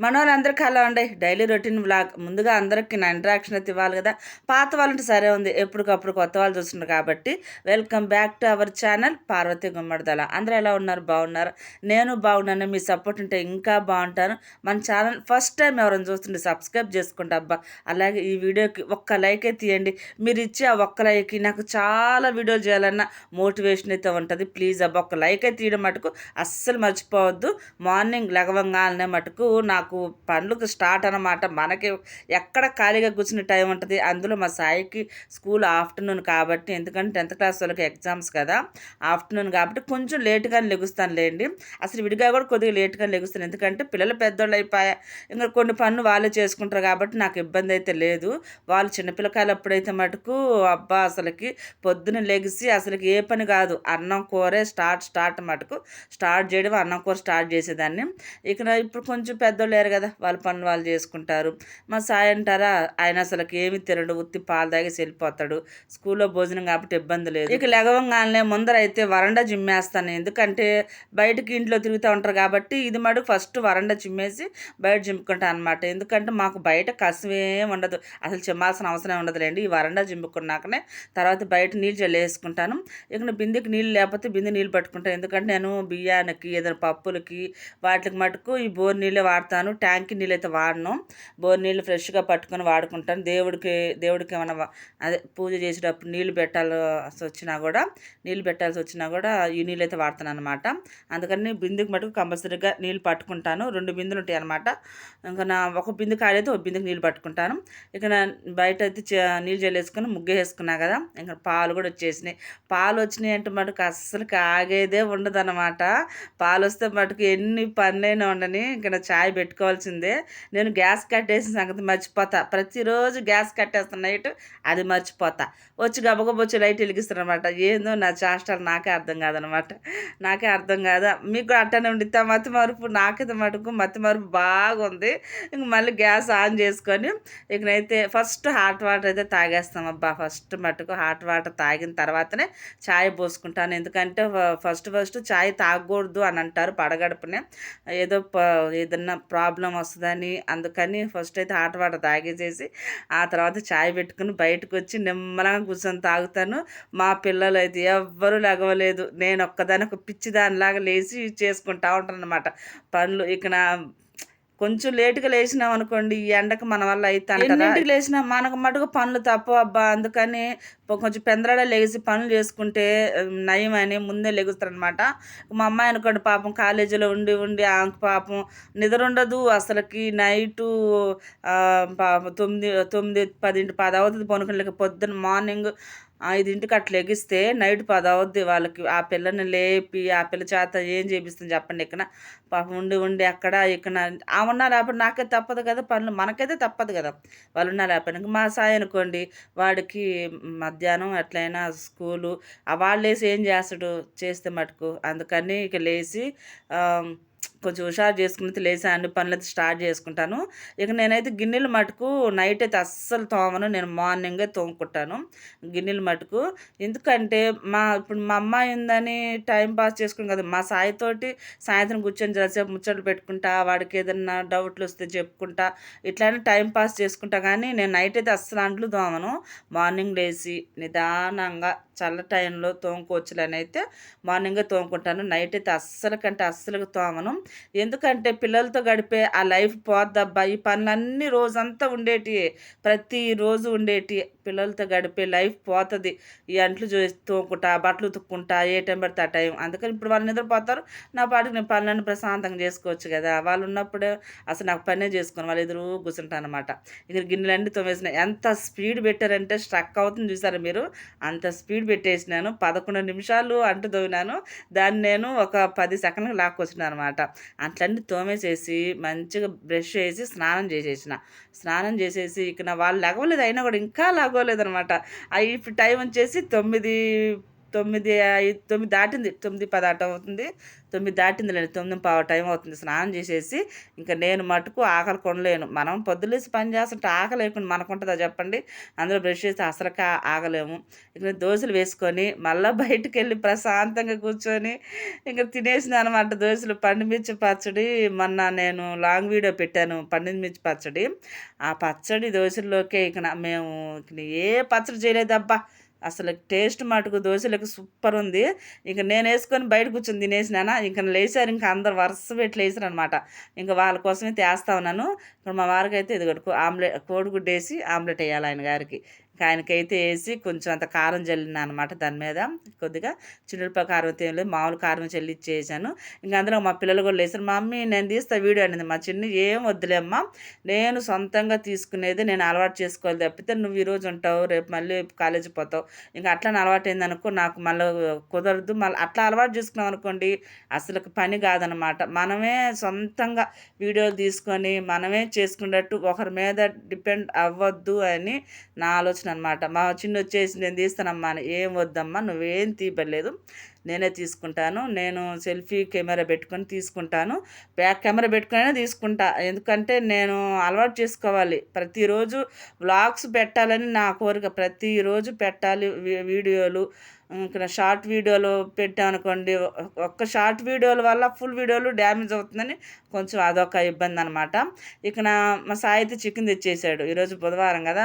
మన వాళ్ళందరికీ హలో అండి డైలీ రొటీన్ బ్లాగ్ ముందుగా అందరికీ నా ఇంటరాక్షన్ అయితే ఇవ్వాలి కదా. పాత వాళ్ళంటే సరే ఉంది. ఎప్పటికప్పుడు కొత్త వాళ్ళు చూస్తున్నారు కాబట్టి welcome back to our channel Parvati Gummadidala. అందరూ ఎలా ఉన్నారు? బాగున్నారు? నేను బాగున్నాను. మీ సపోర్ట్ ఉంటే ఇంకా బాగుంటాను. మన ఛానల్ ఫస్ట్ టైం ఎవరైనా చూస్తుంటే సబ్స్క్రైబ్ చేసుకుంటా అబ్బా. అలాగే ఈ వీడియోకి ఒక్క లైక్ అయితే తీయండి మీరు ఇచ్చే ఆ ఒక్క లైక్కి నాకు చాలా వీడియోలు చేయాలన్న మోటివేషన్ అయితే ఉంటుంది. ప్లీజ్ అబ్బా ఒక్క లైక్ అయితే తీయడం మటుకు అస్సలు మర్చిపోవద్దు. మార్నింగ్ లగవంగానే మటుకు నాకు నాకు పనులకు స్టార్ట్ అనమాట మనకి ఎక్కడ ఖాళీగా కూర్చునే టైం ఉంటుంది. అందులో మా సాయికి స్కూల్ ఆఫ్టర్నూన్ కాబట్టి ఎందుకంటే టెన్త్ క్లాస్ వాళ్ళకి ఎగ్జామ్స్ కదా ఆఫ్టర్నూన్ కాబట్టి కొంచెం లేటుగానే లెగుస్తాను లేండి. అసలు విడిగా కూడా కొద్దిగా లేట్గా లెగుస్తాను. ఎందుకంటే పిల్లలు పెద్దోళ్ళు అయిపోయా ఇంకా కొన్ని పనులు వాళ్ళే చేసుకుంటారు కాబట్టి నాకు ఇబ్బంది అయితే లేదు. వాళ్ళు చిన్నపిల్లకాయలు అప్పుడైతే మటుకు అబ్బా అసలుకి పొద్దున లెగిసి అసలుకి ఏ పని కాదు. అన్నం కూరే స్టార్ట్ స్టార్ట్ మటుకు స్టార్ట్ చేయడం అన్నం కూర స్టార్ట్ చేసేదాన్ని. ఇక ఇప్పుడు కొంచెం పెద్దోళ్ళు లేరు కదా. వాళ్ళ పనులు వాళ్ళు చేసుకుంటారు. మా సాయి అంటారా ఆయన అసలుకి ఏమి తినడు. ఉత్తి పాలు తాగేసి వెళ్ళిపోతాడు స్కూల్లో భోజనం కాబట్టి ఇబ్బంది లేదు. ఇక లెగవంగానే ముందర అయితే వరండా జిమ్మేస్తాను ఎందుకంటే బయటకి ఇంట్లో తిరుగుతూ ఉంటారు కాబట్టి ఇది మటుకు ఫస్ట్ వరండా చిమ్మేసి బయట జిమ్ముకుంటాను అనమాట ఎందుకంటే మాకు బయట కసమేం ఉండదు. అసలు చిమ్మాల్సిన అవసరం ఉండదులేండి. ఈ వరండా జిమ్ముకున్నాకనే తర్వాత బయట నీళ్ళు చల్లేసుకుంటాను. ఇక బిందెకి నీళ్ళు లేకపోతే బిందె నీళ్ళు పట్టుకుంటాను ఎందుకంటే నేను బియ్యానికి ఏదైనా పప్పులకి వాటికి మటుకు ఈ బోర్ నీళ్ళే వాడతాను. వాడతాను. ట్యాంక్ నీళ్ళు అయితే వాడను. బోర్ నీళ్ళు ఫ్రెష్గా పట్టుకొని వాడుకుంటాను. దేవుడికి దేవుడికి ఏమైనా అదే పూజ చేసేటప్పుడు నీళ్ళు పెట్టాల్సి వచ్చినా కూడా నీళ్ళు పెట్టాల్సి వచ్చినా కూడా ఈ నీళ్ళు అయితే వాడతాను అనమాట అందుకని బిందుకు మటుకు కంపల్సరీగా నీళ్ళు పట్టుకుంటాను. రెండు బిందులు ఉంటాయి అనమాట ఇంకా నా ఒక బిందు కాడైతే ఒక బిందుకు నీళ్ళు పట్టుకుంటాను. ఇక బయట అయితే నీళ్ళు చల్లేసుకొని ముగ్గు వేసుకున్నా కదా ఇంకా పాలు కూడా వచ్చేసినాయి. పాలు వచ్చినాయి అంటే మటుకు అస్సలు ఆగేదే ఉండదు అనమాట పాలు వస్తే మటుకు ఎన్ని పనులైనా ఉండని ఇంకా చాయ్ పెట్టుకు పెట్టుకోవాల్సిందే. నేను గ్యాస్ కట్టేసిన సంగతి మర్చిపోతా. ప్రతిరోజు గ్యాస్ కట్టేస్తున్న నైట్ అది మర్చిపోతా. వచ్చి గబగబొచ్చి లైట్ వెలిగిస్తారనమాట. ఏందో నా చాష్టాలు నాకే అర్థం కాదనమాట. నాకే అర్థం కాదా? మీకు అట్టనే ఉండితే మత్తి మరుపు నాకైతే మటుకు మత్తి మరుపు బాగుంది. ఇంక మళ్ళీ గ్యాస్ ఆన్ చేసుకొని ఇకనైతే ఫస్ట్ హాట్ వాటర్ అయితే తాగేస్తాం. అబ్బా! ఫస్ట్ మటుకు హాట్ వాటర్ తాగిన తర్వాతనే ఛాయ్ పోసుకుంటాను. ఎందుకంటే ఫస్ట్ ఫస్ట్ ఛాయ్ తాగకూడదు అని అంటారు పడగడుపునే. ఏదో ఏదన్నా ప్రా ప్రాబ్లం వస్తుందని అందుకని ఫస్ట్ అయితే హాట్ వాటర్ తాగేసేసి ఆ తర్వాత చాయ్ పెట్టుకుని బయటకు వచ్చి నిమ్మలంగా కూర్చొని తాగుతాను. మా పిల్లలు అయితే ఎవ్వరూ లెగవలేదు. నేను ఒక్కదాని ఒక పిచ్చి దానిలాగా లేచి చేసుకుంటా ఉంటాను అనమాట పనులు ఇక నా కొంచెం లేటుగా లేచినాం అనుకోండి ఈ ఎండకు మన వల్ల అయితే ఎన్నింటికి లేచినా మనకు మటుకు పనులు తప్పవు అబ్బా. అందుకని కొంచెం పెందరాడ లేచి పనులు చేసుకుంటే నయం అని ముందే లెగుస్తారనమాట. మా అమ్మాయి అనుకోండి పాపం కాలేజీలో ఉండి ఉండి ఆమెకు పాపం నిద్ర ఉండదు. అసలుకి నైటు తొమ్మిది తొమ్మిది పదింటి పది అవుతుంది పనుకుని పొద్దున్న మార్నింగ్ ఐదింటికి అట్లా ఎగిస్తే నైట్ పది అవుద్ది వాళ్ళకి. ఆ పిల్లని లేపి ఆ పిల్ల చేత ఏం చేపిస్తుంది చెప్పండి ఇక్కడ పాపం ఉండి ఉండి అక్కడ ఇక్కడ ఆ లేకపోతే నాకే తప్పదు కదా పనులు. మనకైతే తప్పదు కదా. వాళ్ళు ఉన్నా లేకపోతే మా సాయి అనుకోండి వాడికి మధ్యాహ్నం ఎట్లయినా స్కూలు వాళ్ళు వేసి ఏం చేస్తాడు? చేస్తే మటుకు. అందుకని ఇక లేచి కొంచెం హుషారు చేసుకుని లేచి అన్ని పనులు స్టార్ట్ చేసుకుంటాను. ఇక నేనైతే గిన్నెలు మటుకు నైట్ అయితే అస్సలు తోమను నేను మార్నింగే తోముకుంటాను గిన్నెలు మటుకు. ఎందుకంటే మా ఇప్పుడు మా అమ్మాయి ఉందని టైం పాస్ చేసుకుని కదా మా సాయితోటి సాయంత్రం కూర్చొని జరసేపు ముచ్చట్లు పెట్టుకుంటా వాడికి ఏదన్నా డౌట్లు వస్తే చెప్పుకుంటా ఇట్లానే టైం పాస్ చేసుకుంటా. కానీ నేను నైట్ అయితే అస్సలు అంట్లు తోమను. మార్నింగ్ లేచి నిదానంగా చల్ల టైంలో తోముకోవచ్చులని అయితే మార్నింగే తోముకుంటాను. నైట్ అయితే అస్సలు కంటే అస్సలు తోమను. ఎందుకంటే పిల్లలతో గడిపే ఆ లైఫ్ పోద్దబ్బా ఈ పనులన్నీ రోజంతా ఉండేటి ప్రతిరోజు ఉండేటి. పిల్లలతో గడిపే లైఫ్ పోతుంది. ఈ అంట్లు చూసి తోముకుంటా బట్టలు ఉతుక్కుంటా ఏ టైం పడితే ఆ టైం. అందుకని ఇప్పుడు వాళ్ళు నిద్రపోతారు. నా పాటికి నేను పనులన్నీ ప్రశాంతంగా చేసుకోవచ్చు కదా. వాళ్ళు ఉన్నప్పుడే అసలు నాకు పనే చేసుకుని. వాళ్ళు ఎదురు కూర్చుంటాను అనమాట ఇక్కడ గిన్నెలన్నీ తోమేసిన. ఎంత స్పీడ్ పెట్టారంటే స్ట్రక్ అవుతుంది చూసారా మీరు? అంత స్పీడ్ పెట్టేసినాను. పదకొండు నిమిషాలు అంటు తోమినాను దాన్ని నేను ఒక పది సెకండ్లు లాక్కొచ్చినాను అనమాట అట్లన్నీ తోమేసేసి మంచిగా బ్రష్ చేసి స్నానం చేసేసిన. స్నానం చేసేసి ఇక నా వాళ్ళు లెగవలేదు అయినా కూడా ఇంకా లాగోలేదు అనమాట ఇప్పుడు టైం వచ్చేసి తొమ్మిది తొమ్మిది ఐదు తొమ్మిది దాటింది. తొమ్మిది పది అవుతుంది. తొమ్మిది దాటింది లేండి. తొమ్మిది పావు టైం అవుతుంది. స్నానం చేసేసి ఇంకా నేను మటుకు ఆకలి కొనలేను. మనం పొద్దులేసి పని చేస్తుంటే ఆకలి లేకుండా మనకుంటుందా చెప్పండి? అందులో బ్రష్ చేస్తే అసలుగా ఆగలేము. ఇక దోశలు వేసుకొని మళ్ళీ బయటకు వెళ్ళి ప్రశాంతంగా కూర్చొని ఇంకా తినేసింది అనమాట దోశలు. పండుమిర్చి పచ్చడి మొన్న నేను లాంగ్ వీడియో పెట్టాను. పండుమిర్చి పచ్చడి. ఆ పచ్చడి దోశల్లోకే ఇక మేము ఇక ఏ పచ్చడి చేయలేదబ్బా. అసలు టేస్ట్ మటుకు దోశలకు సూపర్ ఉంది. ఇంక నేను వేసుకొని బయట కూర్చొని తినేసినానా ఇంకా లేచారు ఇంకా అందరు వరుస పెట్టి లేచారు అనమాట ఇంకా వాళ్ళ కోసమే తేస్తా ఉన్నాను. ఇప్పుడు మా వారికి అయితే ఇది ఆమ్లెట్ కోడిగుడ్డు వేసి ఆమ్లెట్ వేయాలి ఆయన గారికి. ఆయనకైతే వేసి కొంచెం అంత కారం చల్లిన అనమాట దాని మీద. కొద్దిగా చిన్నపా కారం తేలి మామూలు కారం చల్లి ఇచ్చేసాను ఇంకా అందులో మా పిల్లలు కూడా లేచారు మమ్మీ నేను తీస్తా వీడియో అనేది. మా చిన్న ఏం వద్దులేమ్మా నేను సొంతంగా తీసుకునేది నేను అలవాటు చేసుకోవాలి తప్పితే నువ్వు ఈరోజు ఉంటావు రేపు మళ్ళీ కాలేజీ పోతావు. ఇంకా అట్లా అలవాటు అయిందనుకో నాకు మళ్ళీ కుదరదు. మళ్ళీ అట్లా అలవాటు చేసుకున్నాం అనుకోండి అసలు పని కాదనమాట మనమే సొంతంగా వీడియోలు తీసుకొని మనమే చేసుకునేటట్టు ఒకరి మీద డిపెండ్ అవ్వద్దు అని నా ఆలోచన అనమాట మా చిన్న వచ్చేసి నేను తీస్తానమ్మా ఏం వద్దమ్మా నువ్వేం తీపలేదు నేనే తీసుకుంటాను. నేను సెల్ఫీ కెమెరా పెట్టుకొని తీసుకుంటాను. బ్యాక్ కెమెరా పెట్టుకునే తీసుకుంటా. ఎందుకంటే నేను అలవాటు చేసుకోవాలి. ప్రతిరోజు వ్లాగ్స్ పెట్టాలని నా కోరిక. ప్రతిరోజు పెట్టాలి వీ- వీడియోలు ఇక్కడ షార్ట్ వీడియోలు పెట్టామనుకోండి ఒక్క షార్ట్ వీడియోల వల్ల ఫుల్ వీడియోలు డ్యామేజ్ అవుతుందని కొంచెం అదొక ఇబ్బంది అనమాట ఇక మా సాయి అయితే చికెన్ తెచ్చేసాడు ఈరోజు బుధవారం కదా.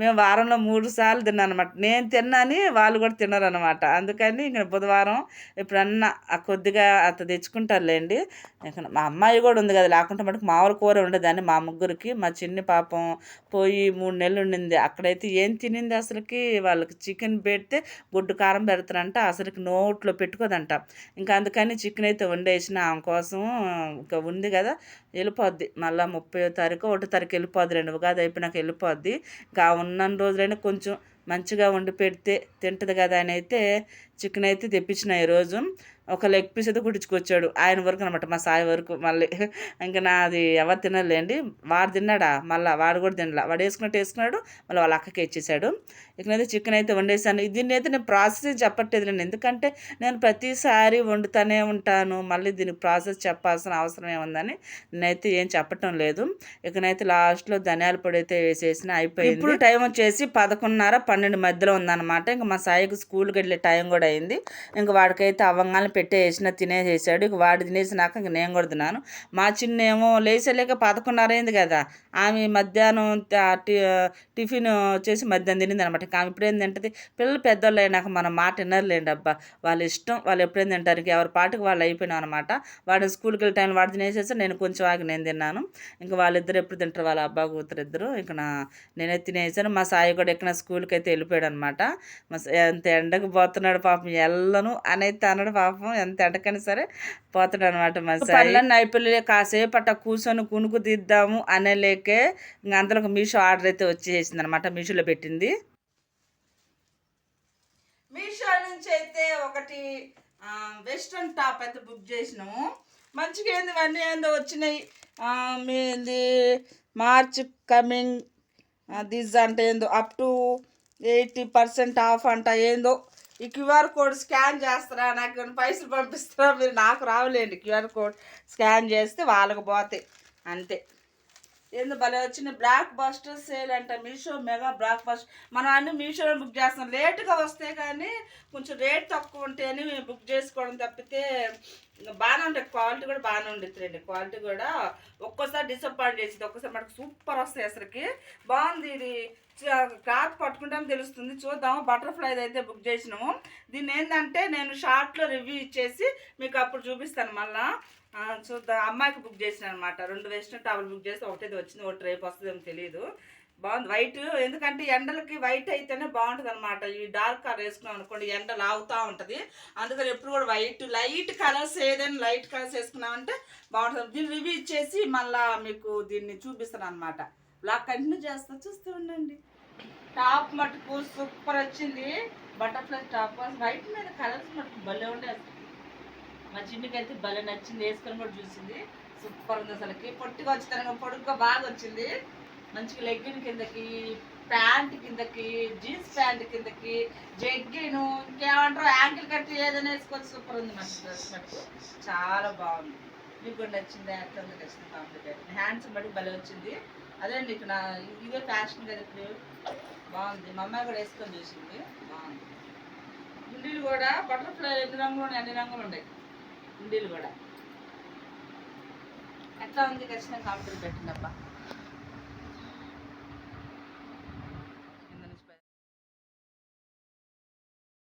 మేము వారంలో మూడు సార్లు తిన్నానమాట నేను తిన్నాని వాళ్ళు కూడా తిన్నారనమాట అందుకని ఇక్కడ బుధవారం ఎప్పుడన్నా కొద్దిగా అత తెచ్చుకుంటారులేండి. ఇక మా అమ్మాయి కూడా ఉంది కదా లేకుంటే మటుకు మామూలు కూర ఉండేదాన్ని మా ముగ్గురికి. మా చిన్ని పాపం పోయి మూడు నెలలు ఉండింది. అక్కడైతే ఏం తినింది అసలుకి? వాళ్ళకి చికెన్ పెడితే గుడ్డు కారం పెడతారంట అసలుకి నోట్లో పెట్టుకోదంట. ఇంకా అందుకని చికెన్ అయితే వండేసిన ఆమె కోసం ఇంకా ఉంది కదా వెళ్ళిపోద్ది. మళ్ళీ ముప్పై తారీఖు ఒకటో తారీఖు వెళ్ళిపోద్ది రెండు ఉగాది అయిపోయినాక వెళ్ళిపోద్ది. ఇంకా ఉన్న రోజులైనా కొంచెం మంచిగా వండి పెడితే తింటుంది కదా అని అయితే చికెన్ అయితే తెప్పించిన ఈరోజు. ఒక లెగ్ పీస్ అయితే కుట్టించుకొచ్చాడు. ఆయన వరకు అనమాట మా సాయి వరకు మళ్ళీ. ఇంకా నాది ఎవరు తినలేండి. వాడు తిన్నాడా? మళ్ళీ వాడు కూడా తినలా. వాడు వేసుకున్నట్టు వేసుకున్నాడు మళ్ళీ వాళ్ళ అక్కకి ఇచ్చేసాడు. ఇకనైతే చికెన్ అయితే వండేసాను దీన్ని అయితే నేను ప్రాసెస్ చెప్పట్లేదు నేను. ఎందుకంటే నేను ప్రతిసారి వండుతూనే ఉంటాను. మళ్ళీ దీనికి ప్రాసెస్ చెప్పాల్సిన అవసరం ఏముందని నేనైతే ఏం చెప్పటం లేదు. ఇకనైతే లాస్ట్లో ధనియాల పొడి అయితే వేసేసిన అయిపోయింది. ఇప్పుడు టైం వచ్చేసి పదకొండున్నర పన్నెండు మధ్యలో ఉందన్నమాట. ఇంకా మా సాయికి స్కూల్కి వెళ్ళే టైం కూడా అయింది. ఇంకా వాడికైతే అవ్వంగానే పెట్టేసిన తినేసేసాడు ఇక వాడు తినేసినాక ఇంక నేను కూడా తిన్నాను. మా చిన్న ఏమో లేచలేక పదకొండున్నర కదా ఆమె మధ్యాహ్నం టి- టిఫిన్ వచ్చేసి మధ్యాహ్నం తినింది అనమాట ఆమె ఇప్పుడు ఏం పిల్లలు పెద్దోళ్ళు అయినాక మన మాట వినర్లేండి అబ్బా. వాళ్ళ ఇష్టం వాళ్ళు ఎప్పుడేం తింటారు? ఎవరి పాటికి వాళ్ళు అయిపోయినాం అనమాట. వాడు స్కూల్కి వెళ్ళే టైంలో వాడు తినేసేసి నేను కొంచెం ఆగి నేను తిన్నాను. ఇంకా వాళ్ళిద్దరు ఎప్పుడు తింటారు? వాళ్ళ అబ్బా కూతురు ఇద్దరు. ఇక నా నేనే తినేసాను. మా సాయి కూడా ఎక్కడ స్కూల్కి అయితే వెళ్ళిపోయాడు అనమాట మా ఎంత ఎండకు పోతున్నాడు పాపం. ఎల్లను అనైతే అన్నాడు పాపం. ఎంత ఎండకైనా సరే పోతాడు అనమాట మా అయిపోయి కాసేపు అట్ట కూర్చొని కునుకు తీద్దాము అనే లేకే ఇంకా అంతలో మీషో ఆర్డర్ అయితే వచ్చేసింది అనమాట మీషోలో పెట్టింది. మీషో నుంచి అయితే ఒకటి వెస్ట్రన్ టాప్ అయితే బుక్ చేసినాము. మంచిగా ఏంది ఇవన్నీ ఏందో వచ్చినాయి. మీది మార్చ్ కమింగ్ దిస్ అంటే ఏందో up to eighty percent off అంట ఏందో. ఈ క్యూఆర్ కోడ్ స్కాన్ చేస్తారా? నాకు పైసలు పంపిస్తారా? మీరు నాకు రావలేండి. క్యూఆర్ కోడ్ స్కాన్ చేస్తే వాళ్ళకి పోతాయి. అంతే. ఏందో భలే వచ్చిన బ్లాక్ బస్టర్ సేల్ అంట. Meesho mega blockbuster. మనం అన్ని మీషోలో బుక్ చేస్తాం లేట్గా వస్తే కానీ కొంచెం రేట్ తక్కువ ఉంటేనే మేము బుక్ చేసుకోవడం తప్పితే బాగానే ఉంటుంది. క్వాలిటీ కూడా బాగానే ఉంటుంది క్వాలిటీ కూడా ఒక్కోసారి డిసప్పాయింట్ చేసింది. ఒక్కోసారి మనకు సూపర్ వస్తాయి అసలుకి. బాగుంది ఇది. క్లాత్ పట్టుకుంటాం తెలుస్తుంది. చూద్దాము. బటర్ఫ్లైది అయితే బుక్ చేసినాము. దీన్ని ఏంటంటే నేను షార్ట్లో రివ్యూ ఇచ్చేసి మీకు అప్పుడు చూపిస్తాను మళ్ళా. చూద్దాం. అమ్మాయికి బుక్ చేసిన అనమాట రెండు వెస్ట్రన్ టవల్ బుక్ చేస్తే ఒకటేది వచ్చింది ఒకటి రేపు వస్తుందేమో తెలియదు బాగుంది. వైట్. ఎందుకంటే ఎండలకి వైట్ అయితేనే బాగుంటుంది అనమాట ఈ డార్క్ కలర్ వేసుకున్నాం అనుకోండి ఎండ లాగుతూ ఉంటుంది. అందుకని ఎప్పుడు కూడా వైట్ లైట్ కలర్స్ ఏదైనా లైట్ కలర్స్ వేసుకున్నామంటే బాగుంటుంది. దీన్ని రివ్యూ ఇచ్చేసి మళ్ళా మీకు దీన్ని చూపిస్తాను అనమాట బ్లాక్ కంటిన్యూ చేస్తా చూస్తూ ఉండండి. టాప్ మటుకు సూపర్ వచ్చింది. బటర్ఫ్లై టాప్ వైట్ మీద కలర్స్ మటుకు భలే ఉండే మా చిన్నకి అయితే భలే నచ్చింది. వేసుకొని కూడా చూసింది. సూపర్ ఉంది అసలుకి పొట్టిగా వచ్చింది పొడుగ్గా బాగా వచ్చింది. మంచిగా లెగ్గిన్ కిందకి ప్యాంట్ కిందకి జీన్స్ ప్యాంట్ కిందకి జగ్గిను ఇంకేమంటారు? యాంకిల్ కట్ ఏదైనా వేసుకోవచ్చు. సూపర్ ఉంది మన డ్రెస్ మటుకు చాలా బాగుంది. మీకు కూడా నచ్చింది? ఎట్లా ఉంది నచ్చింది కాంప్లికేట్ హ్యాండ్స్ బట్టి భలే వచ్చింది. అదే ఇక్కడ నా ఇదే ఫ్యాషన్ కదా ఇప్పుడు. బాగుంది. మా అమ్మాయి కూడా వేసుకొని చూసింది. బాగుంది. గుండీలు కూడా బటర్ఫ్లై ఎన్ని రంగులు ఉన్నాయి అన్ని రంగులు ఉన్నాయి. గుండీలు కూడా. ఎట్లా ఉంది? ఖచ్చితంగా కాంప్లికేట్ పెట్టిందబ్బా